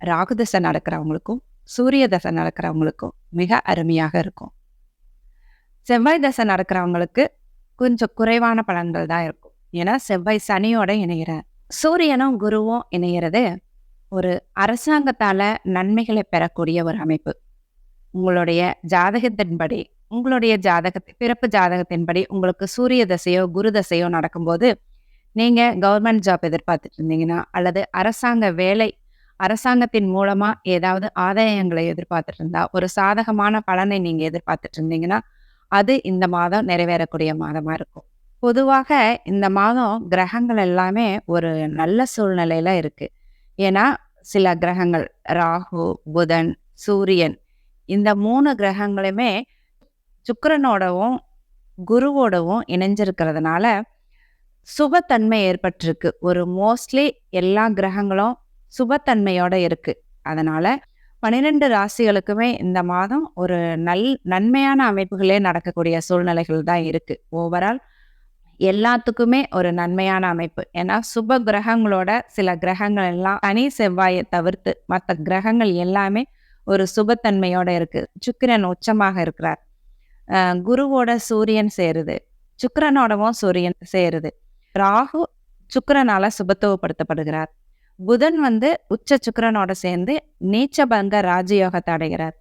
ராகு தசை நடக்கிறவங்களுக்கும் சூரிய தசை நடக்கிறவங்களுக்கும் மிக அருமையாக இருக்கும். செவ்வாய் தசை நடக்கிறவங்களுக்கு கொஞ்சம் குறைவான பலன்கள் தான் இருக்கும். ஏன்னா செவ்வாய் சனியோட இணைகிறார் சூரியனும் குருவும் இணைகிறது ஒரு அரசாங்கத்தால் நன்மைகளை பெறக்கூடிய ஒரு அமைப்பு. உங்களுடைய ஜாதகத்தின்படி உங்களுடைய ஜாதகத்தை பிறப்பு ஜாதகத்தின்படி உங்களுக்கு சூரிய தசையோ குரு தசையோ நடக்கும்போது நீங்கள் கவர்மெண்ட் ஜாப் எதிர்பார்த்துட்டு இருந்தீங்கன்னா அல்லது அரசாங்க வேலை அரசாங்கத்தின் மூலமா ஏதாவது ஆதாயங்களை எதிர்பார்த்துட்டு இருந்தா ஒரு சாதகமான பலனை நீங்க எதிர்பார்த்துட்டு இருந்தீங்கன்னா அது இந்த மாதம் நிறைவேறக்கூடிய மாதமா இருக்கும். பொதுவாக இந்த மாதம் கிரகங்கள் எல்லாமே ஒரு நல்ல சூழ்நிலையில இருக்கு. ஏன்னா சில கிரகங்கள் ராகு புதன் சூரியன் இந்த மூணு கிரகங்களுமே சுக்கரனோடவும் குருவோடவும் இணைஞ்சிருக்கிறதுனால சுபத்தன்மை ஏற்பட்டிருக்கு. ஒரு மோஸ்ட்லி எல்லா கிரகங்களும் சுபத்தன்மையோட இருக்கு. அதனால பன்னிரெண்டு ராசிகளுக்குமே இந்த மாதம் ஒரு நல் நன்மையான அமைப்புகளே நடக்கக்கூடிய சூழ்நிலைகள் தான் இருக்கு. ஓவரால் எல்லாத்துக்குமே ஒரு நன்மையான அமைப்பு. ஏன்னா சுப கிரகங்களோட சில கிரகங்கள் எல்லாம் தனி செவ்வாயை தவிர்த்து மற்ற கிரகங்கள் எல்லாமே ஒரு சுபத்தன்மையோட இருக்கு. சுக்கிரன் உச்சமாக இருக்கிறார். குருவோட சூரியன் சேருது. சுக்கிரனோடவும் சூரியன் சேருது. ராகு சுக்கிரனால சுபத்துவப்படுத்தப்படுகிறார். புதன் வந்து உச்ச சுக்கரனோட சேர்ந்து நீச்சபங்க ராஜயோகத்தை அடைகிறார்.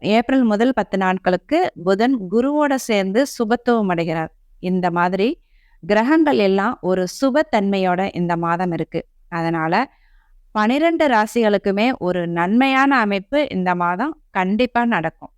ஏப்ரல் முதல் பத்து நாட்களுக்கு புதன் குருவோட சேர்ந்து சுபத்துவம் அடைகிறார். இந்த மாதிரி கிரகங்கள் எல்லாம் ஒரு சுபத்தன்மையோட இந்த மாதம் இருக்கு. அதனால பனிரெண்டு ராசிகளுக்குமே ஒரு நன்மையான அமைப்பு இந்த மாதம் கண்டிப்பா நடக்கும்.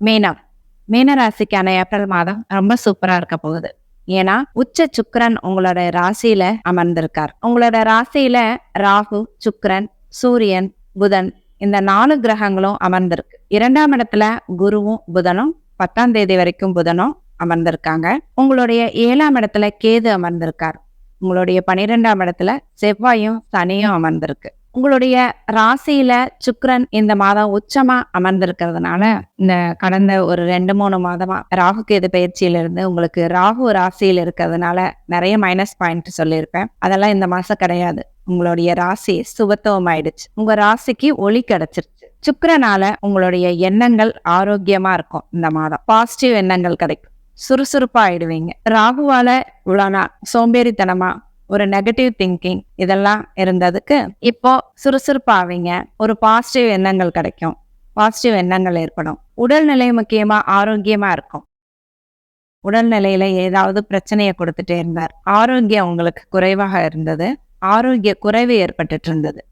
மீனம். மீன ராசிக்கான ஏப்ரல் மாதம் ரொம்ப சூப்பரா இருக்க போகுது. ஏன்னா உச்ச சுக்கரன் உங்களோட ராசியில அமர்ந்திருக்கார். உங்களோட ராசியில ராகு சுக்கரன் சூரியன் புதன் இந்த நாலு கிரகங்களும் அமர்ந்திருக்கு. இரண்டாம் இடத்துல குருவும் புதனும் பத்தாம் தேதி வரைக்கும் புதனும் அமர்ந்திருக்காங்க. உங்களுடைய ஏழாம் இடத்துல கேது அமர்ந்திருக்கார். உங்களுடைய பனிரெண்டாம் இடத்துல செவ்வாயும் சனியும் அமர்ந்திருக்கு. உங்களுடைய ராசியில சுக்ரன் இந்த மாதம் உச்சமா அமர்ந்திருக்கிறதுனால இந்த கடந்த ஒரு ரெண்டு மூணு மாதமா ராகு கேது பயிற்சியில இருந்து உங்களுக்கு ராகு ராசியில் இருக்கிறதுனால நிறைய மைனஸ் பாயிண்ட் சொல்லியிருப்பேன். அதெல்லாம் இந்த மாசம் கிடையாது. உங்களுடைய ராசி சுபத்துவம் ஆயிடுச்சு உங்க ராசிக்கு ஒளி கிடைச்சிருச்சு. சுக்கரனால உங்களுடைய எண்ணங்கள் ஆரோக்கியமா இருக்கும் இந்த மாதம். பாசிட்டிவ் எண்ணங்கள் கிடைக்கும். சுறுசுறுப்பா ஆயிடுவீங்க. ராகுவால உலானா நாள் சோம்பேறித்தனமா ஒரு நெகட்டிவ் திங்கிங் இதெல்லாம் இருந்ததுக்கு இப்போ சுறுசுறுப்பாவீங்க. ஒரு பாசிட்டிவ் எண்ணங்கள் கிடைக்கும். பாசிட்டிவ் எண்ணங்கள் ஏற்படும். உடல்நிலை முக்கியமா ஆரோக்கியமா இருக்கும். உடல்நிலையில ஏதாவது பிரச்சனையை கொடுத்துட்டே இருந்தார். ஆரோக்கியம் உங்களுக்கு குறைவாக இருந்தது. ஆரோக்கிய குறைவு ஏற்பட்டுட்டு இருந்தது.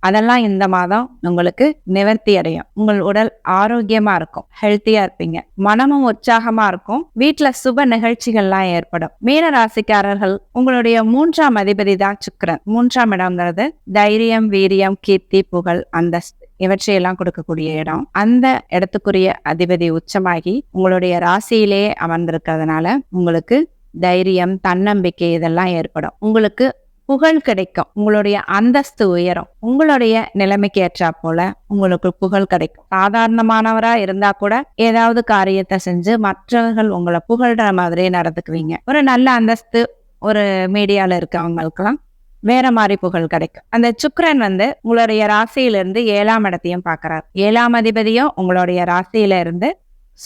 அதெல்லாம் இந்த மாதம் உங்களுக்கு நிவர்த்தி அடையும். உங்கள் உடல் ஆரோக்கியமா இருக்கும். ஹெல்த்தியா இருப்பீங்க. மனமும் உற்சாகமா இருக்கும். வீட்டுல சுப நிகழ்ச்சிகள்லாம் ஏற்படும். மீன ராசிக்காரர்கள் உங்களுடைய மூன்றாம் அதிபதி தான் சுக்கிரன். மூன்றாம் இடம்ங்கிறது தைரியம் வீரியம் கீர்த்தி புகழ் அந்தஸ்து. இவற்றையெல்லாம் கொடுக்கக்கூடிய இடம். அந்த இடத்துக்குரிய அதிபதி உச்சமாகி உங்களுடைய ராசியிலேயே அமர்ந்திருக்கிறதுனால உங்களுக்கு தைரியம் தன்னம்பிக்கை இதெல்லாம் ஏற்படும். உங்களுக்கு புகழ் கிடைக்கும். உங்களுடைய அந்தஸ்து உயரும். உங்களுடைய நிலைமைக்கு ஏற்றா போல உங்களுக்கு புகழ் கிடைக்கும். சாதாரணமானவரா இருந்தா கூட ஏதாவது காரியத்தை செஞ்சு மற்றவர்கள் உங்களை புகழ்ற மாதிரி நடந்துக்குவீங்க. ஒரு நல்ல அந்தஸ்து ஒரு மீடியால இருக்கவங்களுக்கெல்லாம் வேற மாதிரி புகழ் கிடைக்கும். அந்த சுக்கரன் வந்து உங்களுடைய ராசியிலிருந்து ஏழாம் இடத்தையும் பாக்குறாரு ஏழாம் அதிபதியும் உங்களுடைய ராசியில இருந்து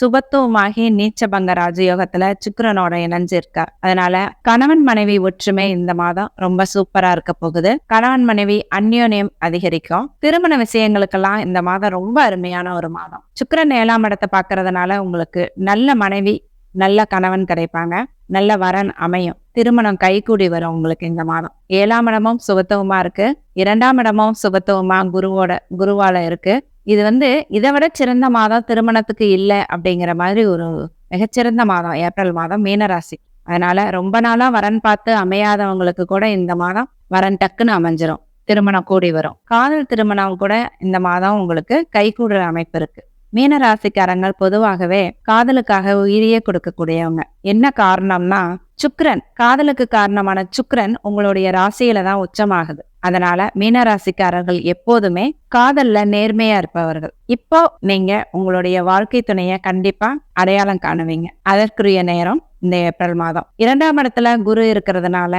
சுபத்துவமாகி நீச்சபங்க ராஜயோகத்துல சுக்கரனோட இணைஞ்சு இருக்கார் அதனால கணவன் மனைவி ஒற்றுமை இந்த மாதம் ரொம்ப சூப்பரா இருக்க போகுது. கணவன் மனைவி அந்யோன்யம் அதிகரிக்கும். திருமண விஷயங்களுக்கெல்லாம் இந்த மாதம் ரொம்ப அருமையான ஒரு மாதம். சுக்கரன் ஏழாம் இடத்தை பார்க்கறதுனால உங்களுக்கு நல்ல மனைவி நல்ல கணவன் கிடைப்பாங்க. நல்ல வரன் அமையும். திருமணம் கைகூடி வரும் உங்களுக்கு இந்த மாதம். ஏழாம் இடமும் சுபத்துவமா இருக்கு. இரண்டாம் இடமும் சுபத்துவமா குருவோட குருவால இருக்கு. இது வந்து இதை விட சிறந்த மாதம் திருமணத்துக்கு இல்லை அப்படிங்கிற மாதிரி ஒரு மிகச்சிறந்த மாதம். ஏப்ரல் மாதம் மீனராசி அதனால ரொம்ப நாளா வரன் பார்த்து அமையாதவங்களுக்கு கூட இந்த மாதம் வரன் டக்குன்னு அமைஞ்சிரும். திருமணம் கூடி வரும். காதல் திருமணம் கூட இந்த மாதம் உங்களுக்கு கைகூடுற அமைப்பு இருக்கு. மீன ராசிக்காரங்கள் பொதுவாகவே காதலுக்காக உயிரியே கொடுக்கக்கூடியவங்க. என்ன காரணம்னா சுக்ரன் காதலுக்கு காரணமான சுக்ரன் உங்களுடைய ராசியில தான் உச்சமாகுது. அதனால மீனராசிக்காரர்கள் எப்போதுமே காதல்ல நேர்மையா இருப்பவர்கள். இப்போ நீங்க உங்களுடைய வாழ்க்கை துணைய கண்டிப்பா அடையாளம் காணுவீங்க. அதற்குரிய நேரம் இந்த ஏப்ரல் மாதம். இரண்டாம் இடத்துல குரு இருக்கிறதுனால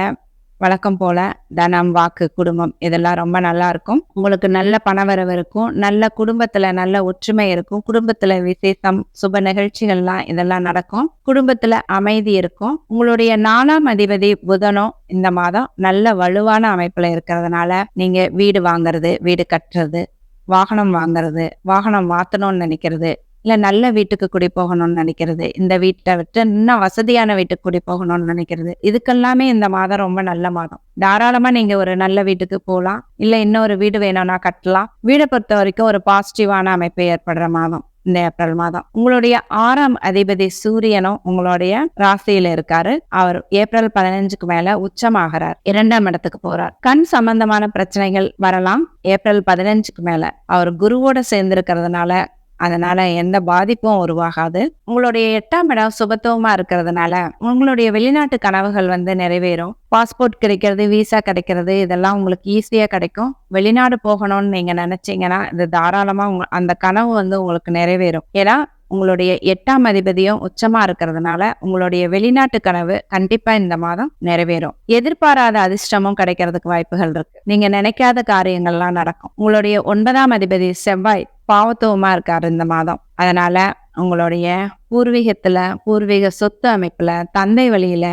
வழக்கம் போல தனம் வாக்கு குடும்பம் இதெல்லாம் ரொம்ப நல்லா இருக்கும். உங்களுக்கு நல்ல பணவரவு இருக்கும் நல்ல குடும்பத்துல நல்ல ஒற்றுமை இருக்கும். குடும்பத்துல விசேஷம் சுப நிகழ்ச்சிகள்லாம் இதெல்லாம் நடக்கும். குடும்பத்துல அமைதி இருக்கும். உங்களுடைய நாலாம் அதிபதி புதனும் இந்த மாதம் நல்ல வலுவான அமைப்புல இருக்கிறதுனால நீங்க வீடு வாங்குறது வீடு கட்டுறது வாகனம் வாங்குறது வாகனம் மாத்தணும்னு நினைக்கிறது இல்லை நல்ல வீட்டுக்கு குடி போகணும்னு நினைக்கிறது. இந்த வீட்டை விட்டு இன்னும் வசதியான வீட்டுக்கு குடி போகணும்னு நினைக்கிறது. இதுக்கெல்லாமே இந்த மாதம் ரொம்ப நல்ல மாதம். தாராளமா நீங்க ஒரு நல்ல வீட்டுக்கு போகலாம் இல்லை இன்னொரு வீடு வேணும்னா கட்டலாம். வீடை பொறுத்த வரைக்கும் ஒரு பாசிட்டிவான அமைப்பு ஏற்படுற மாதம். இந்த ஏப்ரல் மாதம். உங்களுடைய ஆறாம் அதிபதி சூரியனும் உங்களுடைய ராசியில இருக்காரு. அவர் ஏப்ரல் பதினஞ்சுக்கு மேல உச்சமாகிறார். இரண்டாம் இடத்துக்கு போறார். கண் சம்பந்தமான பிரச்சனைகள் வரலாம். ஏப்ரல் பதினஞ்சுக்கு மேல. அவர் குருவோட சேர்ந்து இருக்கிறதுனால அதனால எந்த பாதிப்பும் உருவாகாது. உங்களுடைய எட்டாம் இடம் சுபத்துவமா இருக்கிறதுனால உங்களுடைய வெளிநாட்டு கனவுகள் வந்து நிறைவேறும். பாஸ்போர்ட் கிடைக்கிறது விசா கிடைக்கிறது இதெல்லாம் உங்களுக்கு ஈஸியா கிடைக்கும். வெளிநாடு போகணும்னு நீங்க நினைச்சீங்கன்னா இது தாராளமா உங்க அந்த கனவு வந்து உங்களுக்கு நிறைவேறும். ஏன்னா உங்களுடைய எட்டாம் அதிபதியும் உச்சமா இருக்கிறதுனால உங்களுடைய வெளிநாட்டு கனவு கண்டிப்பா இந்த மாதம் நிறைவேறும். எதிர்பாராத அதிர்ஷ்டமும் கிடைக்கிறதுக்கு வாய்ப்புகள் இருக்கு. நீங்க நினைக்காத காரியங்கள்லாம் நடக்கும். உங்களுடைய ஒன்பதாம் அதிபதி செவ்வாய் பாவத்துவமா இருக்காரு இந்த மாதம். அதனால உங்களுடைய பூர்வீகத்துல பூர்வீக சொத்து அமைப்புல தந்தை வழியில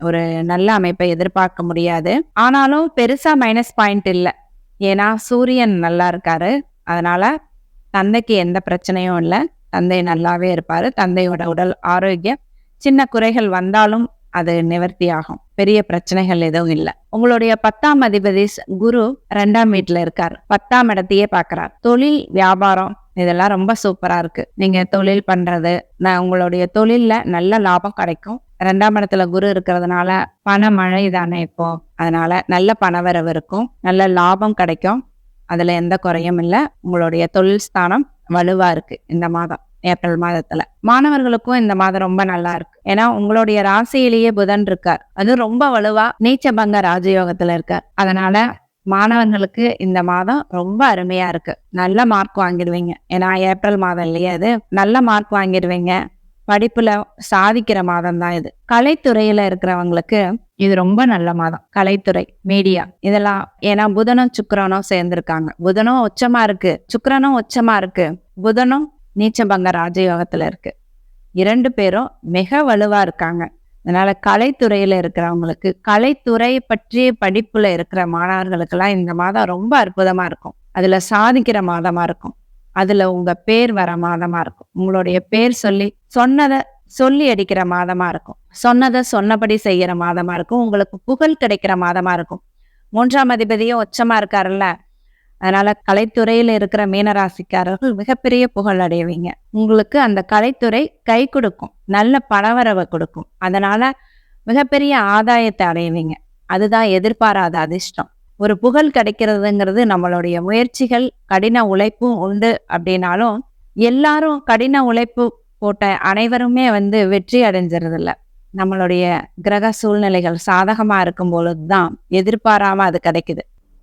ஒரு நல்ல அமைப்பை எதிர்பார்க்க முடியாது. ஆனாலும் பெருசா மைனஸ் பாயிண்ட் இல்லை. ஏன்னா சூரியன் நல்லா இருக்காரு. அதனால தந்தைக்கு எந்த பிரச்சனையும் இல்லை. தந்தை நல்லாவே இருப்பார். தந்தையோட உடல் ஆரோக்கியம். சின்ன குறைகள் வந்தாலும் அது நிவர்த்தி ஆகும் பெரிய பிரச்சனைகள் எதுவும் இல்லை. உங்களுடைய பத்தாம் அதிபதி குரு ரெண்டாம் வீட்டுல இருக்கார். பத்தாம் இடத்தையே பார்க்கறார் தொழில் வியாபாரம் இதெல்லாம் ரொம்ப சூப்பரா இருக்கு. நீங்க தொழில் பண்றது நான் உங்களுடைய தொழில்ல நல்ல லாபம் கிடைக்கும். ரெண்டாம் இடத்துல குரு இருக்கிறதுனால பண மழை தானே இப்போ. அதனால நல்ல பணவரவு இருக்கும். நல்ல லாபம் கிடைக்கும். அதுல எந்த குறையும் இல்லை. உங்களுடைய தொழில் ஸ்தானம் வலுவா இருக்கு இந்த மாதம் ஏப்ரல் மாதத்துல. மாணவர்களுக்கும் இந்த மாதம் ரொம்ப நல்லா இருக்கு. ஏன்னா உங்களுடைய ராசியிலேயே புதன் இருக்கார். அது ரொம்ப வலுவா நீச்சபங்க ராஜயோகத்துல இருக்கார். அதனால மாணவர்களுக்கு இந்த மாதம் ரொம்ப அருமையா இருக்கு. நல்ல மார்க் வாங்கிடுவீங்க. ஏன்னா ஏப்ரல் மாதம் இல்லையா அது நல்ல மார்க் வாங்கிடுவீங்க. படிப்புல சாதிக்கிற மாதம் தான் இது. கலைத்துறையில இருக்கிறவங்களுக்கு இது ரொம்ப நல்ல மாதம். கலைத்துறை மீடியா இதெல்லாம் ஏன்னா புதனும் சுக்கரனும் சேர்ந்திருக்காங்க. புதனும் உச்சமா இருக்கு. சுக்கரனும் உச்சமா இருக்கு. புதனும் நீச்சபங்க ராஜயோகத்துல இருக்கு. இரண்டு பேரும் மிக வலுவா இருக்காங்க. அதனால கலைத்துறையில இருக்கிறவங்களுக்கு கலைத்துறை பற்றிய படிப்புல இருக்கிற மாணவர்களுக்கெல்லாம் இந்த மாதம் ரொம்ப அற்புதமா இருக்கும். அதுல சாதிக்கிற மாதமா இருக்கும். அதுல உங்க பேர் வர மாதமா இருக்கும். உங்களுடைய பேர் சொல்லி சொன்னதை சொல்லி அடிக்கிற மாதமா இருக்கும். சொன்னதை சொன்னபடி செய்யற மாதமா இருக்கும். உங்களுக்கு புகழ் கிடைக்கிற மாதமா இருக்கும். மூன்றாம் அதிபதியும் உச்சமா இருக்காருல்ல. அதனால கலைத்துறையில இருக்கிற மீனராசிக்காரர்கள் மிகப்பெரிய புகழ் அடைவீங்க. உங்களுக்கு அந்த கலைத்துறை கை கொடுக்கும். நல்ல பணவரவை கொடுக்கும். அதனால மிகப்பெரிய ஆதாயத்தை அடைவீங்க. அதுதான் எதிர்பாராத அதிர்ஷ்டம். ஒரு புகழ் கிடைக்கிறதுங்கிறது நம்மளுடைய முயற்சிகள் கடின உழைப்பும் உண்டு அப்படின்னாலும் எல்லாரும் கடின உழைப்பு போட்ட அனைவருமே வந்து வெற்றி அடைஞ்சிருதில்ல இல்ல நம்மளுடைய கிரக சூழ்நிலைகள் சாதகமாக இருக்கும் பொழுது தான் எதிர்பாராமல் அது கிடைக்குது.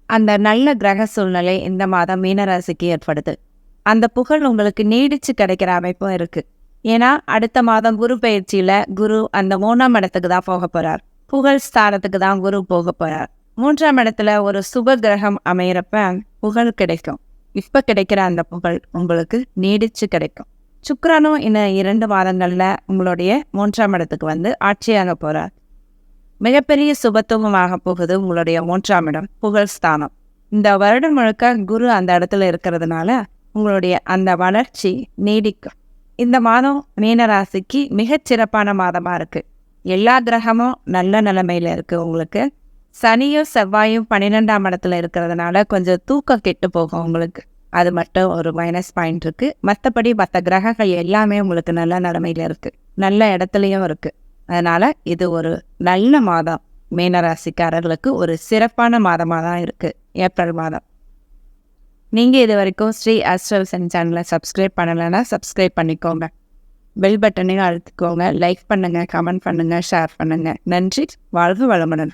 அந்த நல்ல கிரக சூழ்நிலை இந்த மாதம் மீனராசிக்கு ஏற்படுது. அந்த புகழ் உங்களுக்கு நீடிச்சு கிடைக்கிற அமைப்பும் இருக்கு. ஏன்னா அடுத்த மாதம் குரு பயிற்சியில குரு அந்த மூணாம் இடத்துக்கு தான் போக போறார். புகழ் ஸ்தானத்துக்கு தான் குரு போக போகிறார் மூன்றாம் இடத்துல ஒரு சுப கிரகம் அமையிறப்ப புகழ் கிடைக்கும். இப்ப கிடைக்கிற அந்த புகழ் உங்களுக்கு நீடிச்சு கிடைக்கும். சுக்கரனும் இன்னும் இரண்டு மாதங்கள்ல உங்களுடைய மூன்றாம் இடத்துக்கு வந்து ஆட்சியாக போகிறார் மிகப்பெரிய சுபத்துவமாக போகுது உங்களுடைய மூன்றாம் இடம் புகழ் ஸ்தானம். இந்த வருடம் முழுக்க குரு அந்த இடத்துல இருக்கிறதுனால உங்களுடைய அந்த வளர்ச்சி நீடிக்கும். இந்த மாதம் மீனராசிக்கு மிகச் சிறப்பான மாதமா இருக்கு. எல்லா கிரகமும் நல்ல நிலைமையில் இருக்கு உங்களுக்கு. சனியும் செவ்வாயும் பன்னிரெண்டாம் இடத்துல இருக்கிறதுனால கொஞ்சம் தூக்கம் கெட்டு போகும் உங்களுக்கு. அது மட்டும் ஒரு மைனஸ் பாயிண்ட் இருக்கு. மற்றபடி மற்ற கிரகங்கள் எல்லாமே உங்களுக்கு நல்ல நிலமையில இருக்கு. நல்ல இடத்துலையும் இருக்கு. அதனால இது ஒரு நல்ல மாதம். மீனராசிக்காரர்களுக்கு ஒரு சிறப்பான மாதமாக தான் இருக்கு. ஏப்ரல் மாதம். நீங்கள் இது வரைக்கும் ஸ்ரீ அஸ்ட்ரல்சன் சேனலை சப்ஸ்கிரைப் பண்ணலைன்னா சப்ஸ்கிரைப் பண்ணிக்கோங்க. பெல் பட்டனையும் அழுத்துக்கோங்க. லைக் பண்ணுங்கள் கமெண்ட் பண்ணுங்கள் ஷேர் பண்ணுங்கள் நன்றி. வாழ்வு வளமுடன்.